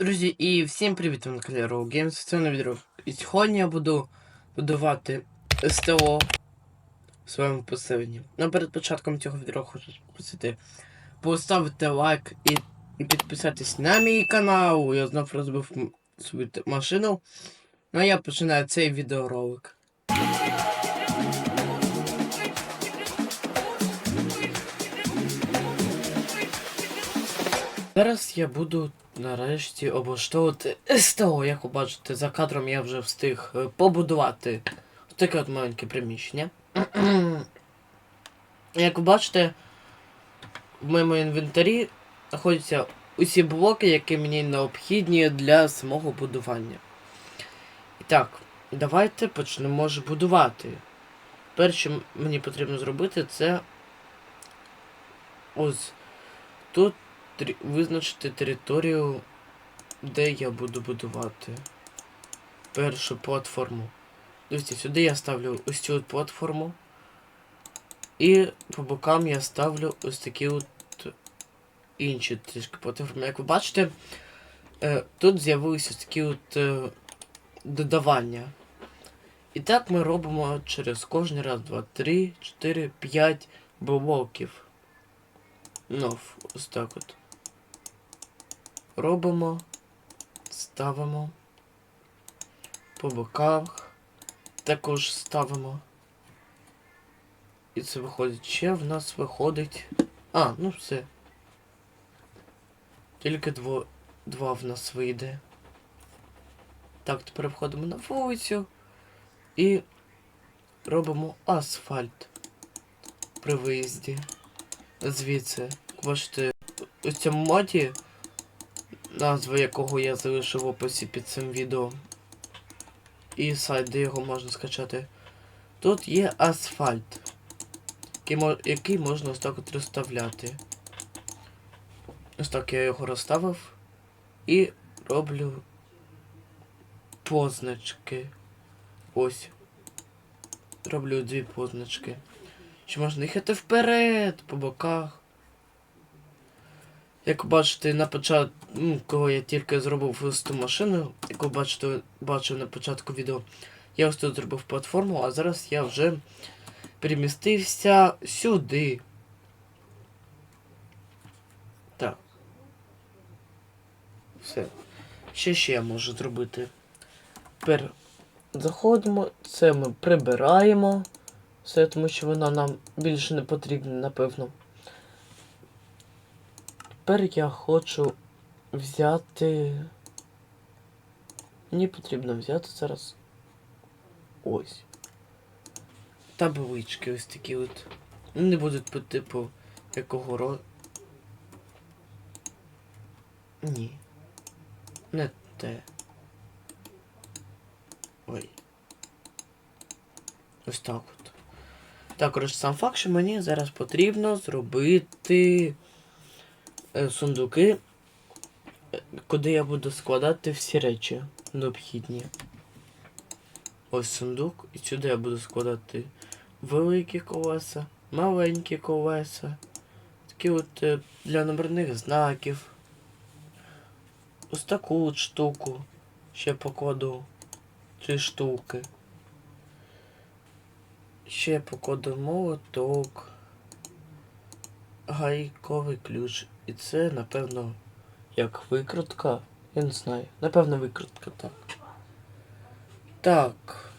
Друзі, і всім привіт, на каналі Row це на відео. І сьогодні я буду будувати СТО в своєму поселенні. Ну, перед початком цього відео хочу попросити поставити лайк і, підписатись на мій канал. Я знов розбив свою машину. Ну а я починаю цей відеоролик. Зараз я буду нарешті облаштовувати СТО. Як ви бачите, за кадром я вже встиг е, побудувати таке от маленьке приміщення. Як ви бачите, в моєму інвентарі знаходяться усі блоки, які мені необхідні для самого будування. І так, давайте почнемо ж будувати. Перше м- мені потрібно зробити це ось тут визначити територію, де я буду будувати першу платформу. Дивіться, сюди я ставлю ось цю платформу. І по бокам я ставлю ось такі от інші трішки платформи. Як ви бачите, е, тут з'явилися ось такі от е, додавання. І так ми робимо через кожний раз, два, три, чотири, п'ять блоків. Ну, ось так от. Робимо, ставимо по боках, також ставимо. І це виходить ще в нас виходить. А, ну все. Тільки дво... два в нас вийде. Так, тепер входимо на вулицю і робимо асфальт при виїзді. Звідси. Бачите, у цьому моді, назва якого я залишив в описі під цим відео. І сайт, де його можна скачати. Тут є асфальт, який, можна ось так от розставляти. Ось так я його розставив і роблю позначки. Ось. Роблю дві позначки. Чи можна їхати вперед, по боках. Як бачите, на початку, ну, коли я тільки зробив ось ту машину, як ви бачите, бачив на початку відео, я ось тут зробив платформу, а зараз я вже перемістився сюди. Так. Все. Ще ще я можу зробити. Тепер заходимо, це ми прибираємо. Все, тому що вона нам більше не потрібна, напевно. Тепер я хочу взяти. Мені потрібно взяти зараз. Ось. Таблички ось такі от. Вони будуть по типу якого ро. Ні. Не те. Ой. Ось так от. Так, коротше, сам факт, що мені зараз потрібно зробити сундуки, е, куди я буду складати всі речі необхідні. Ось сундук, і сюди я буду складати великі колеса, маленькі колеса, такі от е, для номерних знаків. Ось таку от штуку ще покладу. Три штуки. Ще покладу молоток. Гайковий ключ. І це, напевно, як викрутка. Я не знаю. Напевно, викрутка так. Так.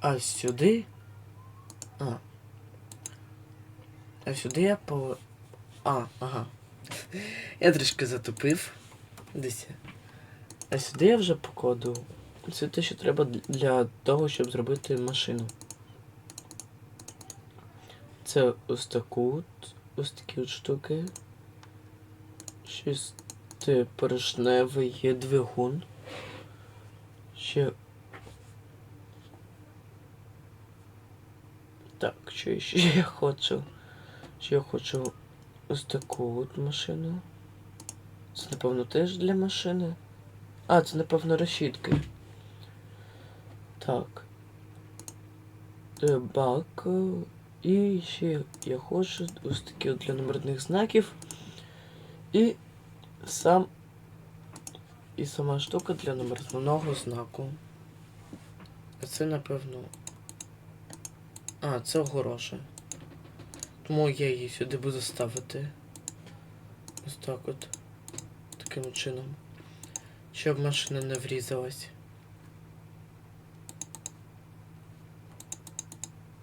А сюди. А. А сюди я по. А, ага. Я трішки затупив. Десь. А сюди я вже покладу. Це те, що треба для того, щоб зробити машину. Це ось таку от, ось такі от штуки. Те є двигун. Ще. Так, що ще я хочу? Ще я хочу ось таку от машину. Це, напевно, теж для машини. А, це, напевно, решітки. Так. Е, Бак. І ще я хочу ось такі от для номерних знаків. І сам і сама штука для номерного знаку. А це, напевно. А, це огороша. Тому я її сюди буду ставити. Ось так от. Таким чином. Щоб машина не врізалась.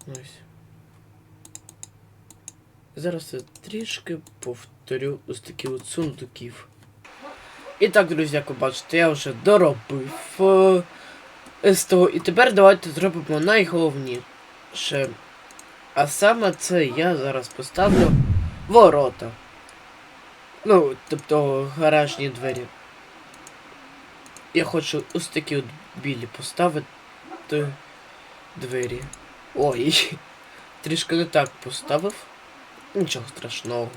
Ось. Зараз я трішки повторю ось такі от сундуків. І так, друзі, як ви бачите, я вже доробив е, СТО. І тепер давайте зробимо найголовніше. А саме це я зараз поставлю ворота. Ну, тобто гаражні двері. Я хочу ось такі от білі поставити двері. Ой, трішки не так поставив. Нічого страшного.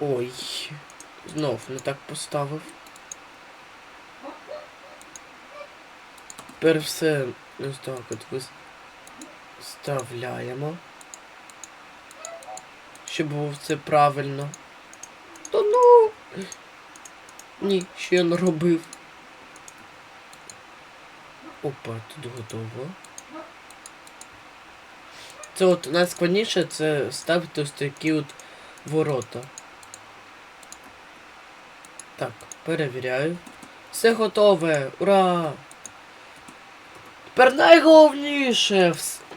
Ой, знов не так поставив. Тепер все ось так от виставляємо. Щоб було все правильно. Та ну. Ні, що я наробив. Опа, тут готово. Це от найскладніше це ставити ось такі от ворота. Так, перевіряю. Все готове! Ура! Тепер найголовніше!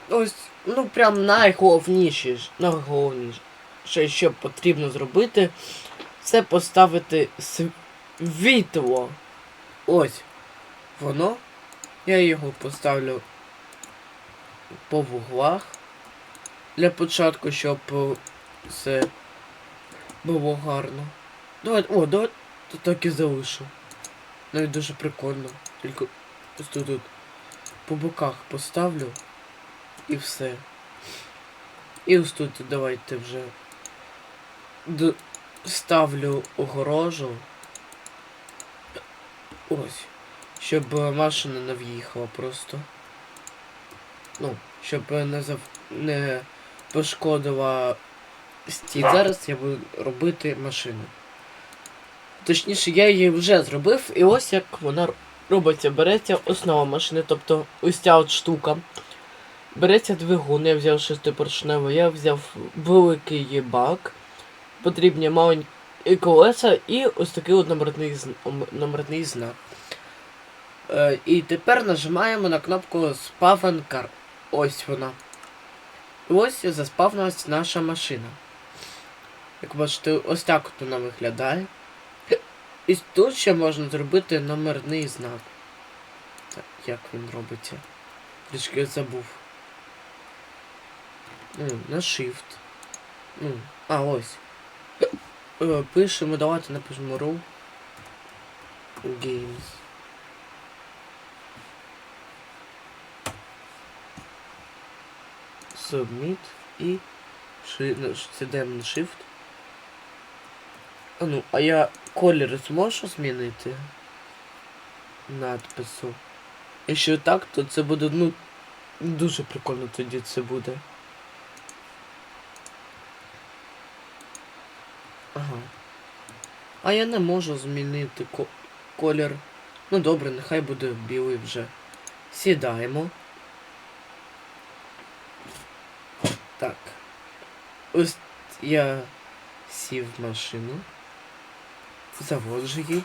Ось, ну прям найголовніше, найголовніше, що потрібно зробити, це поставити світло. Ось. Воно. Я його поставлю по вуглах. Для початку, щоб е, все було гарно. Давай, о, давай так і залишу. Навіть дуже прикольно. Тільки ось тут, тут по боках поставлю і все. І ось тут давайте вже ставлю огорожу. Ось. Щоб е, машина не в'їхала просто. Ну, щоб е, не зав... не пошкодила стіль. Зараз я буду робити машину. Точніше, я її вже зробив, і ось як вона робиться. Береться основа машини, тобто ось ця от штука. Береться двигун, я взяв шестипоршневий, я взяв великий бак, потрібні маленькі колеса і ось такий от номерний, номерний знак. Е, і тепер нажимаємо на кнопку Spawn Car. Ось вона. Ось заспавнилась наша машина. Як бачите, ось так вона виглядає. І тут ще можна зробити номерний знак. Так, як він робиться? Трішки забув. Ну, на Shift. Ну, а, ось. Е, Пишемо, давайте напишемо row games. Submit і сідаємо на Shift. А ну, а я колір зможу змінити? Надпису. Якщо так, то це буде, ну, дуже прикольно тоді це буде. Ага. А я не можу змінити ко колір. Ну добре, нехай буде білий вже. Сідаємо. Так. Ось я сів в машину. Заводжу її.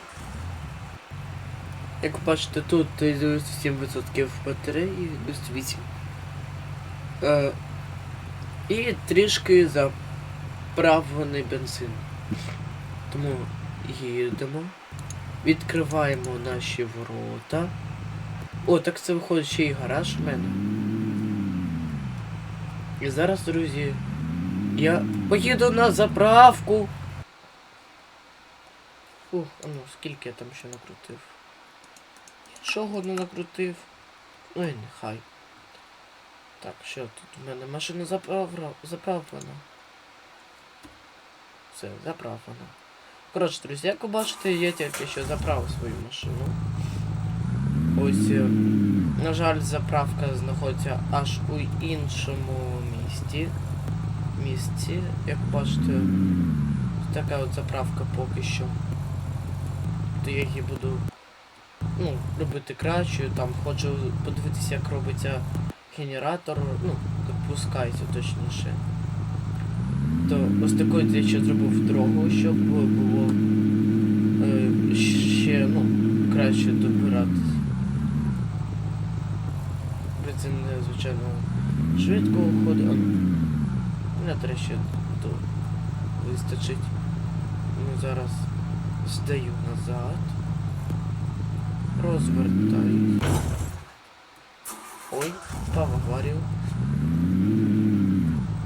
Як бачите, тут 97% батареї, 98. Е, і трішки заправлений бензин. Тому їдемо. Відкриваємо наші ворота. О, так це виходить ще й гараж в мене. І зараз, друзі, я поїду на заправку. Фух, а ну скільки я там ще накрутив? Нічого не накрутив. Ой, нехай. Так, що тут у мене машина заправлена. Все, заправлена. Коротше, друзі, як ви бачите, я тільки що заправив свою машину. Ось, е, на жаль, заправка знаходиться аж у іншому місті. Місці, як бачите, така от заправка поки що. То я її буду ну, робити кращою, там хочу подивитися, як робиться генератор, ну, як пускається точніше. То ось такою я ще зробив дорогу, щоб було е, ще ну, краще добиратись. Бензин, е, звичайно, швидко уходить. Мене ще до вистачить. Ну зараз здаю назад. Розвертаюсь. Ой, впав.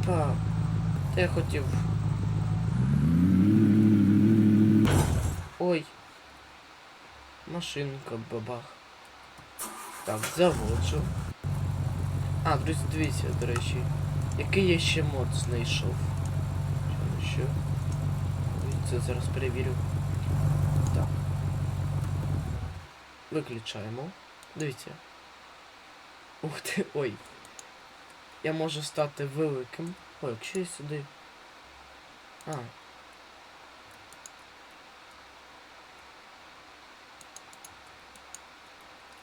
Па. Та я хотів. Ой. Машинка бабах. Так, заводжу. А, друзі, дивіться, до речі. Який я ще мод знайшов? Що? Це зараз перевірю. Так. Виключаємо. Дивіться. Ух ти, ой. Я можу стати великим. Ой, якщо я сюди. А.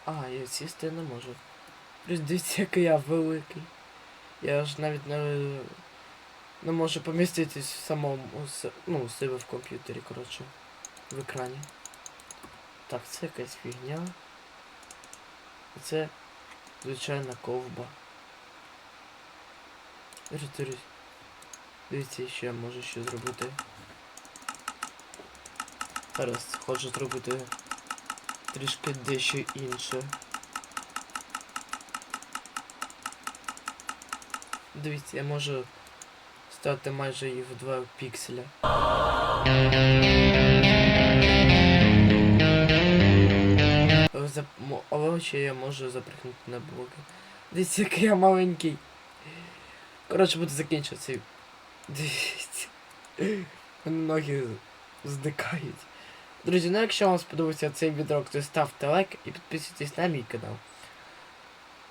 А, я сісти не можу. Плюс дивіться, який я великий. Я ж навіть не, не можу поміститись в самому ну, у себе в комп'ютері, коротше. В екрані. Так, це якась фігня. Це звичайна ковба. Дивіться, що я можу ще зробити. Зараз хочу зробити трішки дещо інше. Дивіться, я можу стати майже і в 2 пікселя. Але ще я можу запрыгнути на блоки. Дивіться, який я маленький. Коротше, буду закінчувати. Дивіться. Ноги здикають. Друзі, ну якщо вам сподобався цей відео, то ставте лайк і підписуйтесь на мій канал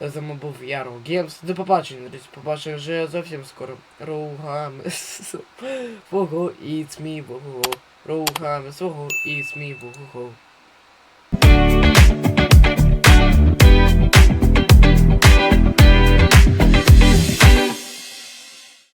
замовив Яру Геймс. До побачення, друзі, побачимо вже зовсім скоро. Роугами свого і цмі бого. Роугами свого і цмі бого.